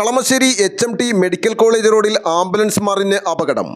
Kalamassery H M T medical college റോഡിൽ ambulance മറിഞ്ഞ് അപകടം.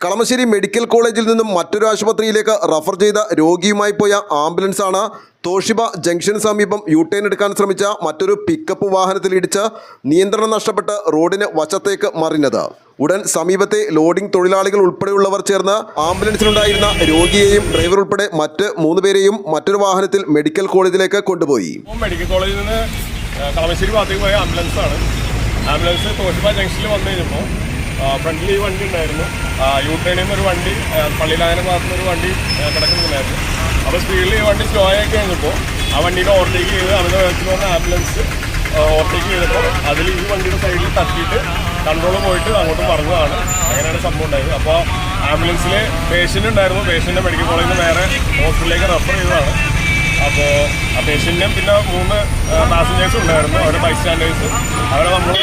കളമശ്ശേരി മെഡിക്കൽ കോളേജിൽ നിന്നും മറ്റൊരു ആശുപത്രിയിലേക്ക് റഫർ ചെയ്ത രോഗിയുമായി പോയ ആംബുലൻസാണ് തോഷിബ ജംഗ്ഷന് സമീപം യു ടേൺ എടുക്കാൻ ശ്രമിച്ച മറ്റൊരു പിക്കപ്പ് വാഹനത്തിൽ ഇടിച്ച് നിയന്ത്രണം നഷ്ടപ്പെട്ട് റോഡിന് വശത്തേക്ക് മറിഞ്ഞത്. ഉടൻ സമീപത്തെ ലോഡിംഗ് തൊഴിലാളികൾ ഉൾപ്പെടെയുള്ളവർ ചേർന്ന് ആംബുലൻസിലുണ്ടായിരുന്ന രോഗിയെയും ഡ്രൈവർ ഉൾപ്പെടെ മറ്റ് മൂന്ന് പേരെയും മറ്റൊരു വാഹനത്തിൽ മെഡിക്കൽ കോളേജിലേക്ക് കൊണ്ടുപോയി. മെഡിക്കൽ കോളേജിൽ നിന്ന് കളമശ്ശേരി ഭാഗത്തേക്ക് പോയ ആംബുലൻസാണ് ആംബുലൻസ് തോഷിപ്പ ജംഗ്ഷനിൽ വന്നു കഴിഞ്ഞപ്പോൾ ഫ്രണ്ടിൽ ഈ വണ്ടി ഉണ്ടായിരുന്നു. യു ടേണിൽ ഒരു വണ്ടി പള്ളിയിലായന ഭാഗത്തു ഒരു വണ്ടി കിടക്കുന്നുണ്ടായിരുന്നു. അപ്പോൾ സ്പീഡിൽ ഈ വണ്ടി സ്ലോ ആയി കഴിഞ്ഞപ്പോൾ ആ വണ്ടിയുടെ ഓവർടേക്ക് ചെയ്ത് അവരുടെ വേഗത്തിൽ വന്ന ആംബുലൻസ് ഓവർടേക്ക് ചെയ്തപ്പോൾ അതിൽ ഈ വണ്ടിയുടെ സൈഡിൽ തട്ടിയിട്ട് കൺട്രോൾ പോയിട്ട് അങ്ങോട്ട് മറന്നതാണ് അങ്ങനെയാണ് സംഭവം ഉണ്ടായത്. അപ്പോൾ ആംബുലൻസിൽ പേഷ്യന്റ് ഉണ്ടായിരുന്നു. പേഷ്യന്റെ മെഡിക്കൽ കോളേജിൽ നിന്ന് വേറെ ഹോസ്പിറ്റലിലേക്ക് റെഫർ ചെയ്തതാണ്. അപ്പോൾ ആ പേഷ്യന്റിനും പിന്നെ മൂന്ന് ഉണ്ടായിരുന്നു അവരുടെ ബൈസ്റ്റാൻഡേഴ്സ് അവരെ നമ്മൾ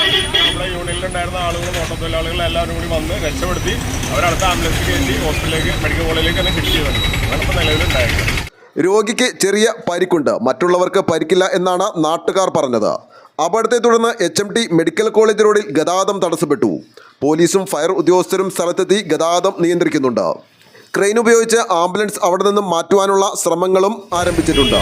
നമ്മുടെ യൂണിയനിലുണ്ടായിരുന്ന ആളുകൾ ഓട്ടത്തൊഴിലാളികൾ എല്ലാവരും കൂടി വന്ന് രക്ഷപ്പെടുത്തി അവരടുത്ത ആംബുലൻസ് കയറ്റി ഹോസ്പിറ്റലിലേക്ക് മെഡിക്കൽ കോളേജിലേക്ക് തന്നെ ഷിഫ്റ്റ് ചെയ്തിട്ടുണ്ട് അതാണ് ഇപ്പോൾ നിലവിലുണ്ടായിരുന്നത് രോഗിക്ക് ചെറിയ പരിക്കുണ്ട്. മറ്റുള്ളവർക്ക് പരിക്കില്ല എന്നാണ് നാട്ടുകാർ പറഞ്ഞത്. അപകടത്തെ തുടർന്ന് H M T medical college റോഡിൽ ഗതാഗതം തടസ്സപ്പെട്ടു. പോലീസും ഫയർ ഉദ്യോഗസ്ഥരും സ്ഥലത്തെത്തി ഗതാഗതം നിയന്ത്രിക്കുന്നുണ്ട്. ക്രെയിൻ ഉപയോഗിച്ച് ആംബുലൻസ് അവിടെ നിന്നും മാറ്റുവാനുള്ള ശ്രമങ്ങളും ആരംഭിച്ചിട്ടുണ്ട്.